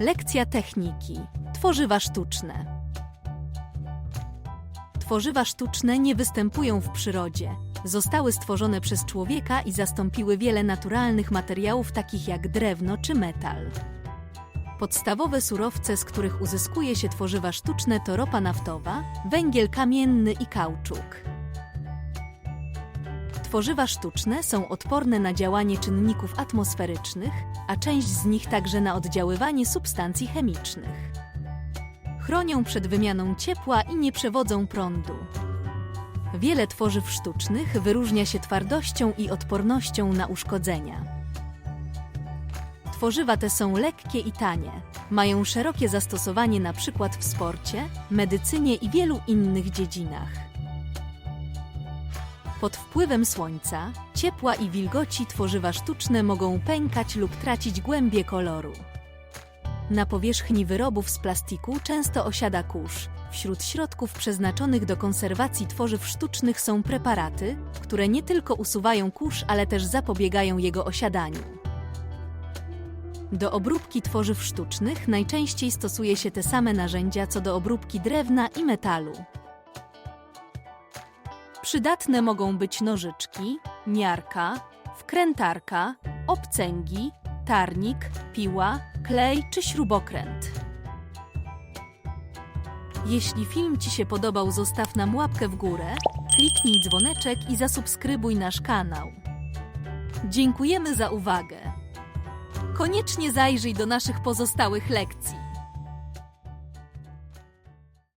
Lekcja techniki. Tworzywa sztuczne. Tworzywa sztuczne nie występują w przyrodzie. Zostały stworzone przez człowieka i zastąpiły wiele naturalnych materiałów takich jak drewno czy metal. Podstawowe surowce, z których uzyskuje się tworzywa sztuczne to ropa naftowa, węgiel kamienny i kauczuk. Tworzywa sztuczne są odporne na działanie czynników atmosferycznych, a część z nich także na oddziaływanie substancji chemicznych. Chronią przed wymianą ciepła i nie przewodzą prądu. Wiele tworzyw sztucznych wyróżnia się twardością i odpornością na uszkodzenia. Tworzywa te są lekkie i tanie. Mają szerokie zastosowanie przykład w sporcie, medycynie i wielu innych dziedzinach. Pod wpływem słońca, ciepła i wilgoci tworzywa sztuczne mogą pękać lub tracić głębie koloru. Na powierzchni wyrobów z plastiku często osiada kurz. Wśród środków przeznaczonych do konserwacji tworzyw sztucznych są preparaty, które nie tylko usuwają kurz, ale też zapobiegają jego osiadaniu. Do obróbki tworzyw sztucznych najczęściej stosuje się te same narzędzia co do obróbki drewna i metalu. Przydatne mogą być nożyczki, miarka, wkrętarka, obcęgi, tarnik, piła, klej czy śrubokręt. Jeśli film Ci się podobał, zostaw nam łapkę w górę, kliknij dzwoneczek i zasubskrybuj nasz kanał. Dziękujemy za uwagę. Koniecznie zajrzyj do naszych pozostałych lekcji.